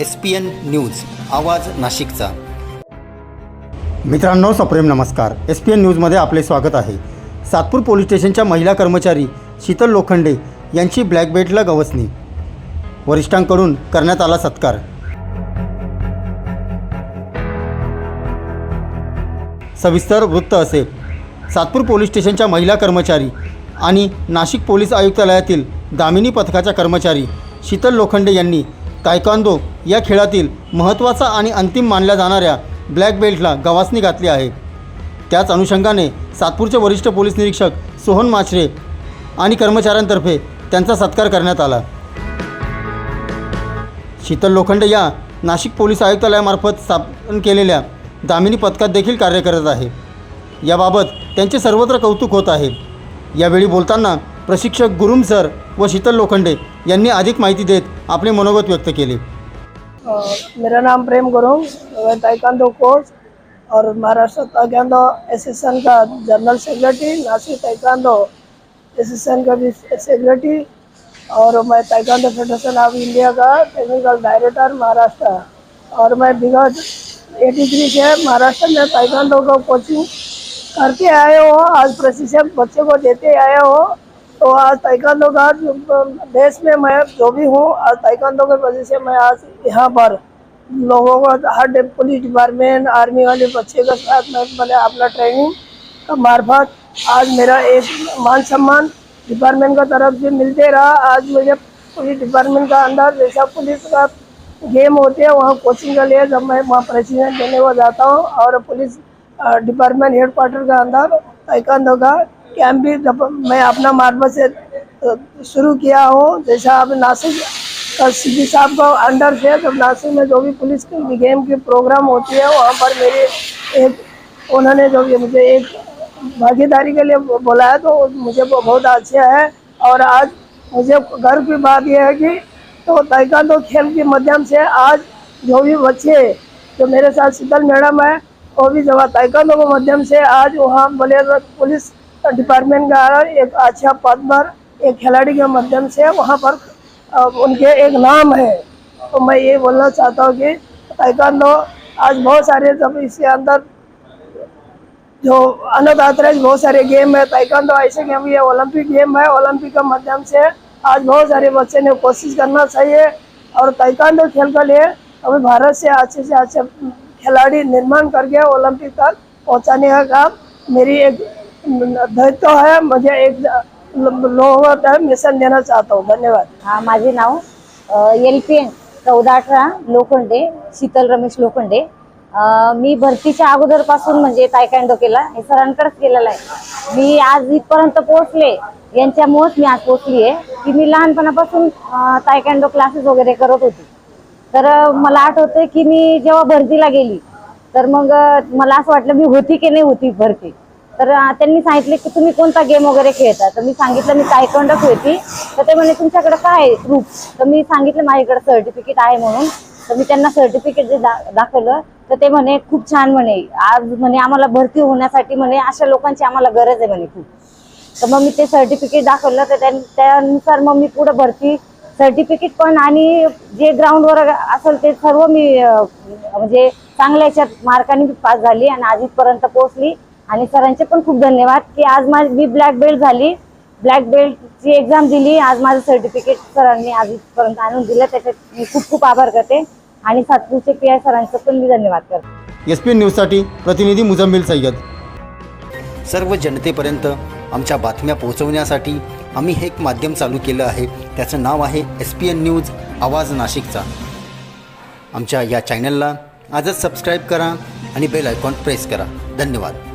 S P N news आवाज नाशिकचा. मित्रांनो सप्रेम नमस्कार. एस पी एन न्यूजमध्ये आपले स्वागत आहे. सातपूर पोलीस स्टेशनच्या महिला कर्मचारी शीतल लोखंडे यांची ब्लॅक बेल्टला गवसणी. वरिष्ठांकडून करण्यात आला सत्कार. सविस्तर वृत्त असे. सातपूर पोलीस स्टेशनच्या महिला कर्मचारी आणि नाशिक पोलीस आयुक्तालयातील दामिनी पथकाच्या कर्मचारी शीतल लोखंडे यांनी तायकांदो या खेळातील महत्त्वाचा आणि अंतिम मानल्या जाणाऱ्या ब्लॅक बेल्टला गवासणी घातली आहे. त्याच अनुषंगाने सातपूरचे वरिष्ठ पोलीस निरीक्षक सोहन माचरे आणि कर्मचाऱ्यांतर्फे त्यांचा सत्कार करण्यात आला. शीतल लोखंडे या नाशिक पोलीस आयुक्तालयामार्फत स्थापन केलेल्या दामिनी पथकात देखील कार्य करत आहे. याबाबत त्यांचे सर्वत्र कौतुक होत आहे. यावेळी बोलताना प्रशिक्षक गुरुम सर व शीतल लोखंडे यांनी अधिक माहिती देत आपले मनोगत व्यक्त केले. मेरा नाम प्रेम गुरुंग, मैं ताइक्वांडो कोच और महाराष्ट्र ताइक्वांडो एसोसिएशन का general secretary Nashik taekwondo association का भी सेक्रेटरी और मैं ताइक्वांडो फेडरेशन ऑफ़ इंडिया का टेक्निकल डायरेक्टर महाराष्ट्र और मैं विगत एटी थ्री से महाराष्ट्र में ताइक्वांडो का कोचिंग करके आए हो। आज प्रशिक्षण बच्चे को देते आए हो। तो आज ताइक्वांडो का देश में मैं जो भी हूँ, आज ताइक्वांडो के वजह से मैं आज यहाँ पर लोगों को हर पुलिस डिपार्टमेंट आर्मी वाले बच्चे के साथ मैं मैंने अपना ट्रेनिंग का मार्फत आज मेरा एक मान सम्मान डिपार्टमेंट का तरफ़ से मिलते रहा। आज मुझे पुलिस डिपार्टमेंट का अंदर जैसा पुलिस का गेम होते हैं, वहाँ कोचिंग के लिए जब मैं वहाँ प्रशिक्षण देने को जाता हूँ और पुलिस डिपार्टमेंट हेड क्वार्टर का अंदर ताइक्वांडो का कैंप भी मैं अपना मार्फत से शुरू किया हूँ, जैसा अब नासिक सी पी साहब का अंडर से तो नासिक में जो भी पुलिस की गेम की प्रोग्राम होती है, वहाँ पर मेरे एक, उन्होंने जो ये मुझे एक भागीदारी के लिए बुलाया तो मुझे बहुत अच्छा है। और आज मुझे गर्व की बात यह है कि तो ताइक्वांडो खेल के माध्यम से आज जो भी बच्चे, जो मेरे साथ शीतल मैडम है, वो भी जब ताइक्वांडो के माध्यम से आज वहाँ बोले पुलिस डिपार्टमेंट का एक अच्छा पद पर एक खिलाड़ी के माध्यम से वहाँ पर उनके एक नाम है। तो मैं ये बोलना चाहता हूँ कि ताइक्वांडो आज बहुत सारे जब इसके अंदर जो आश्रय बहुत सारे गेम है ताइक्वांडो ऐसे गेम ये ओलंपिक गेम है। ओलंपिक के माध्यम से आज बहुत सारे बच्चे ने कोशिश करना चाहिए। और ताइक्वांडो खेल के लिए हमें भारत से अच्छे से अच्छे खिलाड़ी निर्माण करके ओलंपिक तक पहुँचाने का काम मेरी एक तो है मुझे एक लोगों का मिशन देना चाहता हूँ धन्यवाद। हा माझे नाव एल पी एन चौदा अठरा लोखंडे शीतल रमेश लोखंडे. मी भरतीच्या अगोदरपासून म्हणजे तायकांडो केला हे सरांकडेच केलेला आहे. मी आज इथपर्यंत पोहोचले यांच्यामुळेच मी आज पोहोचली आहे की मी लहानपणापासून तायकांडो क्लासेस वगैरे करत होती. तर मला आठवतंय की मी जेव्हा भरतीला गेली तर मग मला असं वाटलं मी होती की नाही होती भरती. तर त्यांनी सांगितले की तुम्ही कोणता गेम वगैरे खेळता? तर मी सांगितलं मी तायकंड खेळते तर ते म्हणे तुमच्याकडे काय आहे प्रूफ तर मी सांगितलं माझ्याकडे सर्टिफिकेट आहे म्हणून. तर मी त्यांना सर्टिफिकेट जे दा- दाखवलं. तर ते म्हणे खूप छान म्हणे. आज म्हणे आम्हाला भरती होण्यासाठी म्हणे अशा लोकांची आम्हाला गरज आहे म्हणे खूप. तर मग मी ते सर्टिफिकेट दाखवलं. तर त्यानुसार मग मी पुढे भरती सर्टिफिकेट पण आणि जे ग्राउंडवर असेल ते सर्व मी म्हणजे चांगल्या याच्यात मार्काने पास झाली आणि आजपर्यंत पोहोचली. आणि सरांचे पण खूप धन्यवाद की आज माझी मी ब्लॅक बेल्ट झाली. ब्लॅक बेल्टची एक्झाम दिली. आज माझं सर्टिफिकेट सरांनी आज इथपर्यंत आणून दिलं. त्याच्यात मी खूप खूप आभार करते. आणि सातपूरचे पी आय सरांचं पण मी धन्यवाद करते. एस पी एन न्यूजसाठी प्रतिनिधी मुजम्मिल सय्यद. सर्व जनतेपर्यंत आमच्या बातम्या पोहोचवण्यासाठी आम्ही हे एक माध्यम चालू केलं आहे. त्याचं नाव आहे एस पी एन न्यूज आवाज नाशिकचा. आमच्या या चॅनलला आजच सबस्क्राईब करा आणि बेल आयकॉन प्रेस करा. धन्यवाद.